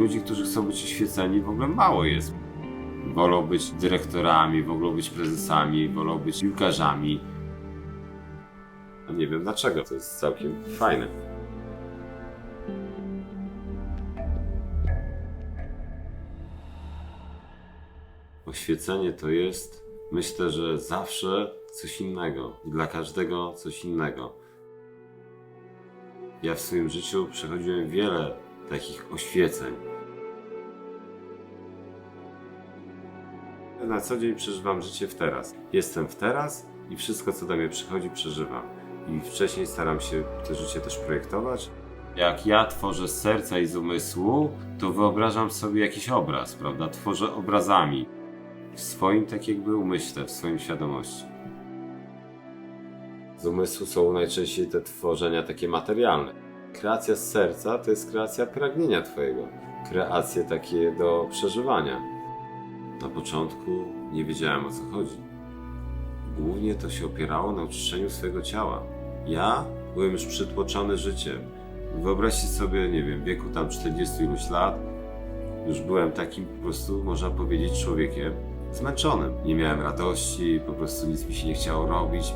ludzi, którzy chcą być oświeceni, w ogóle mało jest. Wolą być dyrektorami, wolą być prezesami, wolą być piłkarzami. No Nie wiem dlaczego, to jest całkiem fajne. Oświecenie to jest, myślę, że zawsze coś innego dla każdego coś innego. Ja w swoim życiu przechodziłem wiele takich oświeceń. Na co dzień przeżywam życie w teraz. Jestem w teraz i wszystko, co do mnie przychodzi, przeżywam. I wcześniej staram się to życie też projektować. Jak ja tworzę z serca i z umysłu, to wyobrażam sobie jakiś obraz, prawda? Tworzę obrazami w swoim tak jakby umyśle, w swoim świadomości. Z umysłu są najczęściej te tworzenia takie materialne. Kreacja z serca to jest kreacja pragnienia Twojego, kreacje takie do przeżywania. Na początku nie wiedziałem o co chodzi. Głównie to się opierało na oczyszczeniu swojego ciała. Ja byłem już przytłoczony życiem. Wyobraźcie sobie, nie wiem, wieku tam 40 iluś lat, już byłem takim po prostu, można powiedzieć, człowiekiem zmęczonym. Nie miałem radości, po prostu nic mi się nie chciało robić.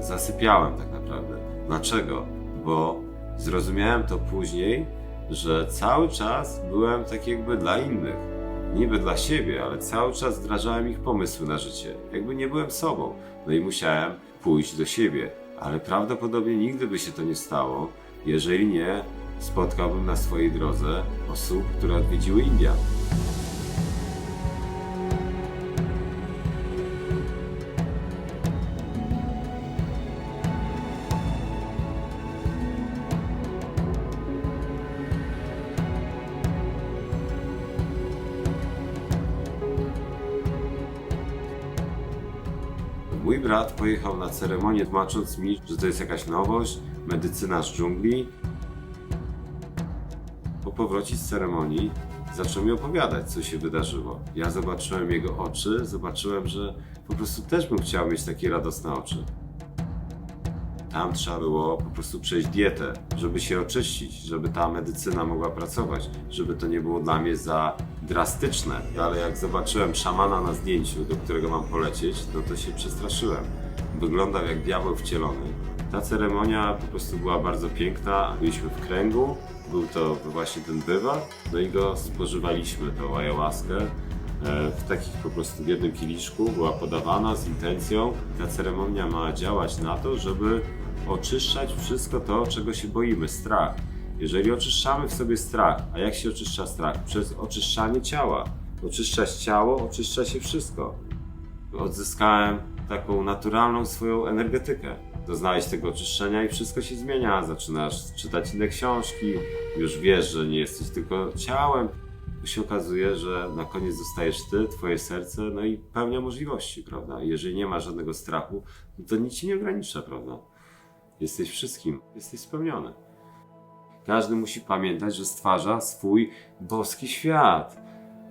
Zasypiałem tak naprawdę. Dlaczego? Bo zrozumiałem to później, że cały czas byłem tak jakby dla innych. Niby dla siebie, ale cały czas wdrażałem ich pomysły na życie. Jakby nie byłem sobą. No i musiałem pójść do siebie. Ale prawdopodobnie nigdy by się to nie stało, jeżeli nie spotkałbym na swojej drodze osób, które odwiedziły Indian. Mój brat pojechał na ceremonię, tłumacząc mi, że to jest jakaś nowość, medycyna z dżungli. Po powrocie z ceremonii zaczął mi opowiadać, co się wydarzyło. Ja zobaczyłem jego oczy, zobaczyłem, że po prostu też bym chciał mieć takie radosne oczy. Tam trzeba było po prostu przejść dietę, żeby się oczyścić, żeby ta medycyna mogła pracować, żeby to nie było dla mnie za drastyczne. Ale jak zobaczyłem szamana na zdjęciu, do którego mam polecieć, no to się przestraszyłem. Wyglądał jak diabeł wcielony. Ta ceremonia po prostu była bardzo piękna. Byliśmy w kręgu, był to właśnie ten bywar, no i go spożywaliśmy, tą ayahuaskę. E, w takich po prostu w jednym kieliszku była podawana z intencją. Ta ceremonia ma działać na to, żeby oczyszczać wszystko to, czego się boimy, strach. Jeżeli oczyszczamy w sobie strach, a jak się oczyszcza strach? Przez oczyszczanie ciała. Oczyszczać ciało, oczyszcza się wszystko. Odzyskałem taką naturalną swoją energetykę. Doznałeś tego oczyszczenia i wszystko się zmienia. Zaczynasz czytać inne książki, już wiesz, że nie jesteś tylko ciałem, to się okazuje, że na koniec zostajesz ty, twoje serce, no i pełnia możliwości, prawda? Jeżeli nie ma żadnego strachu, no to nic ci nie ogranicza, prawda? Jesteś wszystkim, jesteś spełniony. Każdy musi pamiętać, że stwarza swój boski świat.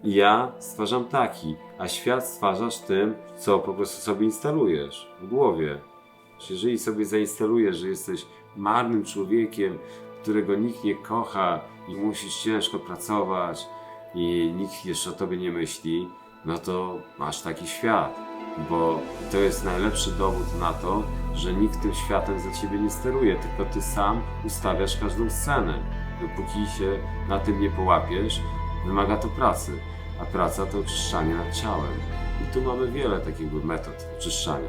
Ja stwarzam taki, a świat stwarzasz tym, co po prostu sobie instalujesz w głowie. Jeżeli sobie zainstalujesz, że jesteś marnym człowiekiem, którego nikt nie kocha i musisz ciężko pracować, i nikt jeszcze o tobie nie myśli, no to masz taki świat. Bo to jest najlepszy dowód na to, że nikt tym światem za ciebie nie steruje, tylko ty sam ustawiasz każdą scenę. Dopóki się na tym nie połapiesz, wymaga to pracy, a praca to oczyszczanie nad ciałem. I tu mamy wiele takich metod oczyszczania.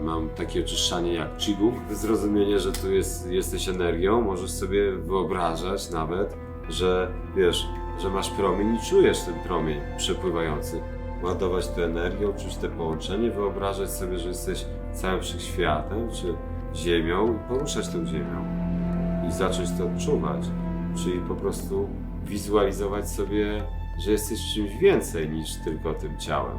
Mam takie oczyszczanie jak Qigong, zrozumienie, że tu jest, jesteś energią, możesz sobie wyobrażać nawet, że wiesz, że masz promień i czujesz ten promień przepływający. Ładować tę energią, czuć te połączenie, wyobrażać sobie, że jesteś całym wszechświatem, czy ziemią i poruszać tą ziemią. I zacząć to odczuwać. Czyli po prostu wizualizować sobie, że jesteś czymś więcej niż tylko tym ciałem.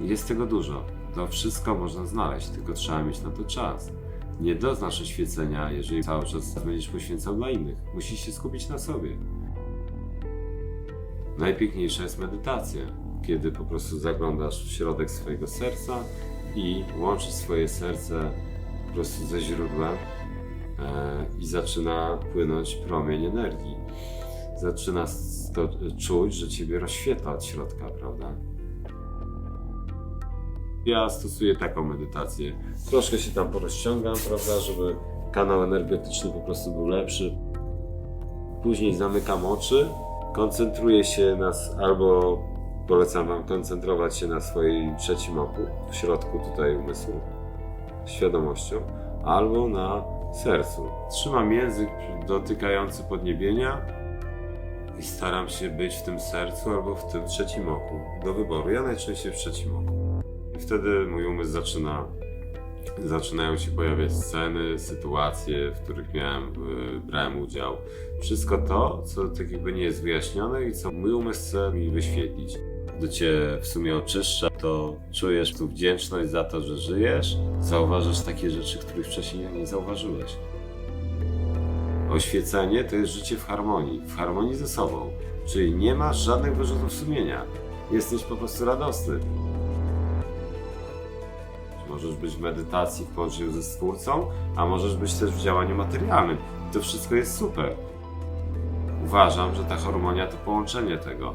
Jest tego dużo. To wszystko można znaleźć, tylko trzeba mieć na to czas. Nie doznasz oświecenia, jeżeli cały czas będziesz poświęcał dla innych. Musisz się skupić na sobie. Najpiękniejsza jest medytacja, kiedy po prostu zaglądasz w środek swojego serca i łączysz swoje serce po prostu ze źródłem i zaczyna płynąć promień energii. Zaczyna to czuć, że ciebie rozświetla od środka, prawda? Ja stosuję taką medytację. Troszkę się tam porozciągam, prawda, żeby kanał energetyczny po prostu był lepszy. Później zamykam oczy, koncentruję się na, albo polecam Wam koncentrować się na swoim trzecim oku, w środku tutaj umysłu, świadomością, albo na sercu. Trzymam język dotykający podniebienia i staram się być w tym sercu albo w tym trzecim oku. Do wyboru. Ja najczęściej w trzecim oku. I wtedy mój umysł zaczyna, zaczynają się pojawiać sceny, sytuacje, w których miałem, y, brałem udział. Wszystko to, co tak jakby nie jest wyjaśnione i co mój umysł chce mi wyświetlić. Gdy cię w sumie oczyszcza, to czujesz tu wdzięczność za to, że żyjesz. Zauważasz takie rzeczy, których wcześniej nie zauważyłeś. Oświecenie to jest życie w harmonii, w harmonii ze sobą. Czyli nie masz żadnych wyrzutów sumienia. Jesteś po prostu radosny. Możesz być w medytacji w połączeniu ze Stwórcą, a możesz być też w działaniu materialnym. I to wszystko jest super. Uważam, że ta harmonia to połączenie tego.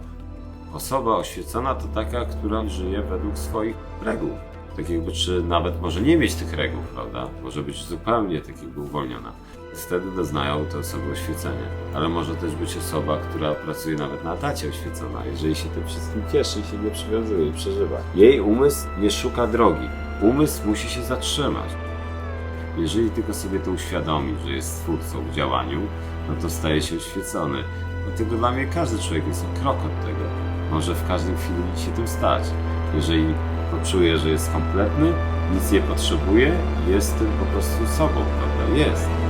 Osoba oświecona to taka, która żyje według swoich reguł. Tak jakby, czy nawet może nie mieć tych reguł, prawda? Może być zupełnie tak jakby uwolniona. Wtedy doznają te osoby oświecenia. Ale może też być osoba, która pracuje nawet na etacie oświecona, jeżeli się tym wszystkim cieszy się nie przywiązuje i przeżywa. Jej umysł nie szuka drogi. Umysł musi się zatrzymać. Jeżeli tylko sobie to uświadomi, że jest stwórcą w działaniu, no to staje się oświecony. Dlatego dla mnie każdy człowiek jest o krok od tego. Może w każdym chwili się tym stać. Jeżeli poczuje, że jest kompletny, nic nie potrzebuje, jest tym po prostu sobą, prawda? Jest.